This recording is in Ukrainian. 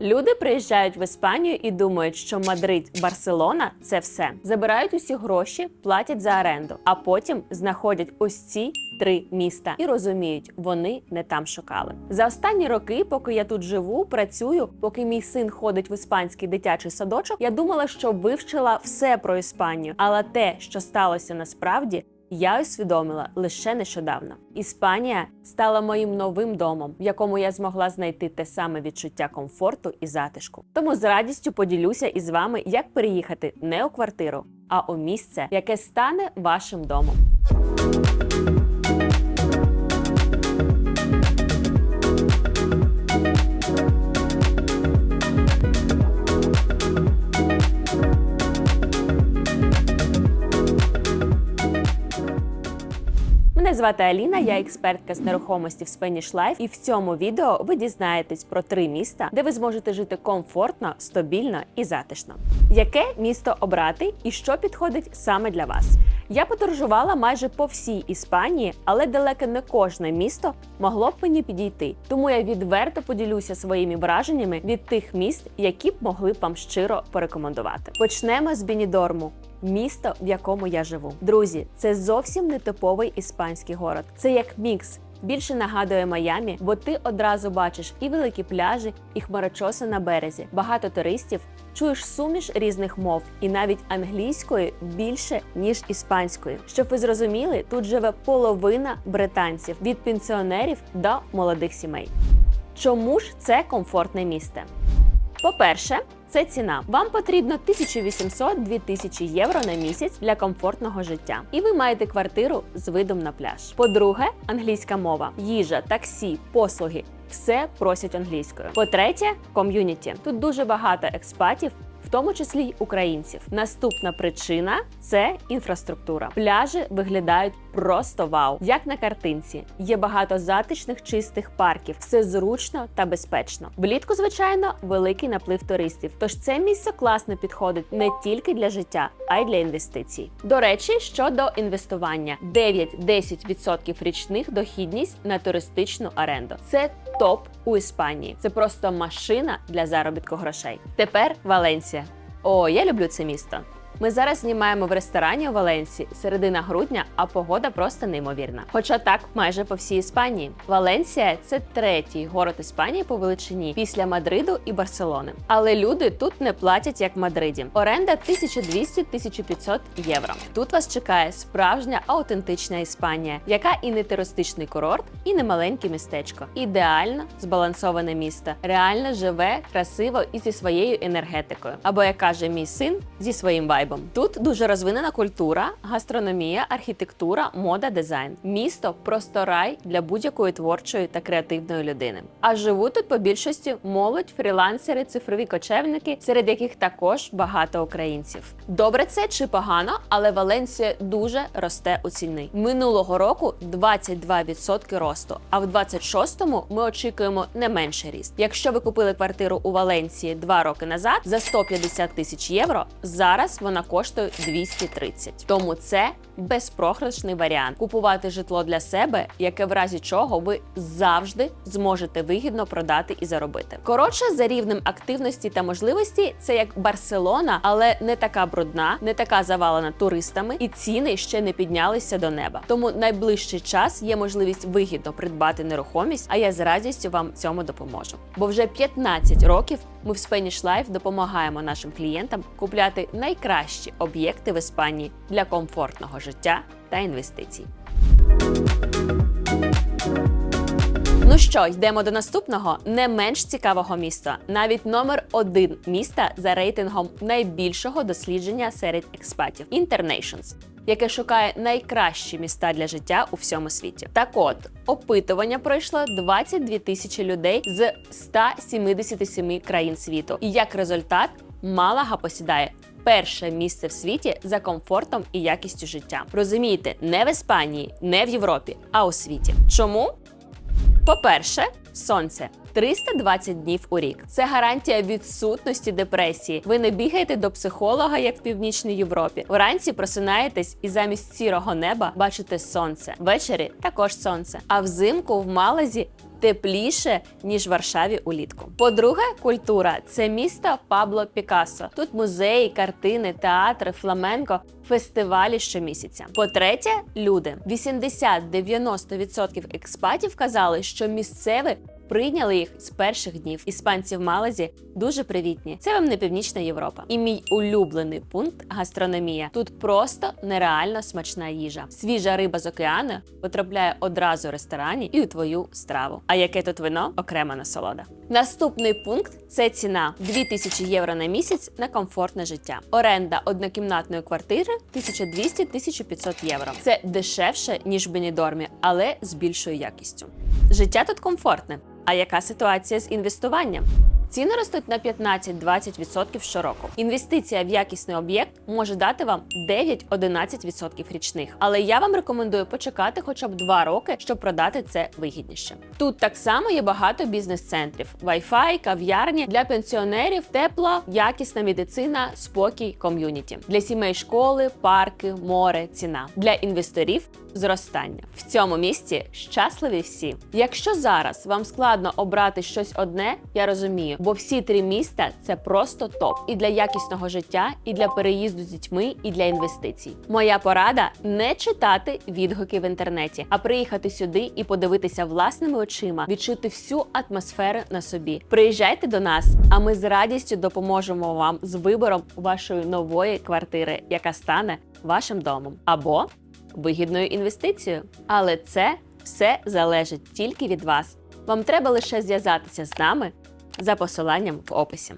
Люди приїжджають в Іспанію і думають, що Мадрид, Барселона це все. Забирають усі гроші, платять за оренду, а потім знаходять ось ці три міста і розуміють, вони не там шукали. За останні роки, поки я тут живу, працюю, поки мій син ходить в іспанський дитячий садочок, я думала, що вивчила все про Іспанію, але те, що сталося насправді. Я усвідомила лише нещодавно. Іспанія стала моїм новим домом, в якому я змогла знайти те саме відчуття комфорту і затишку. Тому з радістю поділюся із вами, як переїхати не у квартиру, а у місце, яке стане вашим домом. Звати Аліна, я експертка з нерухомості в Spanish Life, і в цьому відео ви дізнаєтесь про три міста, де ви зможете жити комфортно, стабільно і затишно. Яке місто обрати і що підходить саме для вас? Я подорожувала майже по всій Іспанії, але далеко не кожне місто могло б мені підійти. Тому я відверто поділюся своїми враженнями від тих міст, які б могли б вам щиро порекомендувати. Почнемо з Бенідорму. Місто, в якому я живу. Друзі, це зовсім не типовий іспанський город. Це як мікс. Більше нагадує Майамі, бо ти одразу бачиш і великі пляжі, і хмарочоси на березі. Багато туристів, чуєш суміш різних мов, і навіть англійської більше ніж іспанської. Щоб ви зрозуміли, тут живе половина британців від пенсіонерів до молодих сімей. Чому ж це комфортне місце? По-перше, це ціна. Вам потрібно 1800-2000 євро на місяць для комфортного життя. І ви маєте квартиру з видом на пляж. По-друге, англійська мова, їжа, таксі, послуги. Все просять англійською. По-третє, ком'юніті. Тут дуже багато експатів, в тому числі й українців. Наступна причина це інфраструктура. Пляжі виглядають просто вау, як на картинці. Є багато затишних чистих парків, все зручно та безпечно. Влітку, звичайно, великий наплив туристів. Тож це місце класно підходить не тільки для життя, а й для інвестицій. До речі, щодо інвестування: 9-10% річних дохідність на туристичну оренду. Це топ у Іспанії. Це просто машина для заробітку грошей. Тепер Валенсія. О, я люблю це місто. Ми зараз знімаємо в ресторані у Валенсії середина грудня, а погода просто неймовірна. Хоча так, майже по всій Іспанії. Валенсія це третій город Іспанії по величині після Мадриду і Барселони. Але люди тут не платять як в Мадриді. Оренда 1200-1500 євро. Тут вас чекає справжня аутентична Іспанія, яка і не туристичний курорт, і не маленьке містечко. Ідеально збалансоване місто, реально живе, красиво і зі своєю енергетикою. Або як каже мій син, зі своїм вайбом. Тут дуже розвинена культура, гастрономія, архітектура, мода, дизайн. Місто просто рай для будь-якої творчої та креативної людини. А живуть тут по більшості молодь, фрілансери, цифрові кочевники, серед яких також багато українців. Добре це чи погано, але Валенсія дуже росте у ціні. Минулого року 22% росту, а в 26-му ми очікуємо не менший ріст. Якщо ви купили квартиру у Валенції два роки назад за 150 тисяч євро, зараз вона коштує 230. Тому це безпрограшний варіант купувати житло для себе, яке в разі чого ви завжди зможете вигідно продати і заробити. Коротше, за рівнем активності та можливості, це як Барселона, але не така брудна, не така завалена туристами, і ціни ще не піднялися до неба. Тому найближчий час є можливість вигідно придбати нерухомість, а я з радістю вам цьому допоможу. Бо вже 15 років ми в Spanish Life допомагаємо нашим клієнтам купляти найкращі об'єкти в Іспанії для комфортного життя та інвестицій. Ну що, йдемо до наступного не менш цікавого міста. Навіть номер один міста за рейтингом найбільшого дослідження серед експатів Internations, яке шукає найкращі міста для життя у всьому світі. Так от опитування пройшло 22 тисячі людей з 177 країн світу. І як результат, Малага посідає. Перше місце в світі за комфортом і якістю життя. Розумієте, не в Іспанії, не в Європі, а у світі. Чому? По-перше, сонце. 320 днів у рік. Це гарантія відсутності депресії. Ви не бігаєте до психолога, як в північній Європі. Вранці просинаєтесь і замість сірого неба бачите сонце. Ввечері також сонце. А взимку в Малазі тепліше ніж в Варшаві улітку. По-друге, культура це місто Пабло Пікассо. Тут музеї, картини, театри, фламенко. Фестивалі щомісяця. По-третє, люди 80-90% експатів казали, що місцеві прийняли їх з перших днів. Іспанці в Малазі дуже привітні. Це вам не північна Європа. І мій улюблений пункт гастрономія. Тут просто нереально смачна їжа. Свіжа риба з океану потрапляє одразу в ресторані і у твою страву. А яке тут вино окрема насолода. Наступний пункт це ціна 2000 євро на місяць на комфортне життя. Оренда однокімнатної квартири 1200-1500 євро. Це дешевше ніж в Бенідормі, але з більшою якістю. Життя тут комфортне. А яка ситуація з інвестуванням? Ціни ростуть на 15-20% щороку. Інвестиція в якісний об'єкт може дати вам 9-11% річних. Але я вам рекомендую почекати хоча б 2 роки, щоб продати це вигідніше. Тут так само є багато бізнес-центрів: Wi-Fi, кав'ярні для пенсіонерів, тепла, якісна медицина, спокій, ком'юніті для сімей школи, парки, море, ціна для інвесторів. Зростання в цьому місці щасливі всі. Якщо зараз вам складно обрати щось одне, я розумію, бо всі три міста це просто топ і для якісного життя, і для переїзду з дітьми, і для інвестицій. Моя порада не читати відгуки в інтернеті, а приїхати сюди і подивитися власними очима, відчути всю атмосферу на собі. Приїжджайте до нас, а ми з радістю допоможемо вам з вибором вашої нової квартири, яка стане вашим домом або вигідною інвестицією. Але це все залежить тільки від вас. Вам треба лише зв'язатися з нами за посиланням в описі.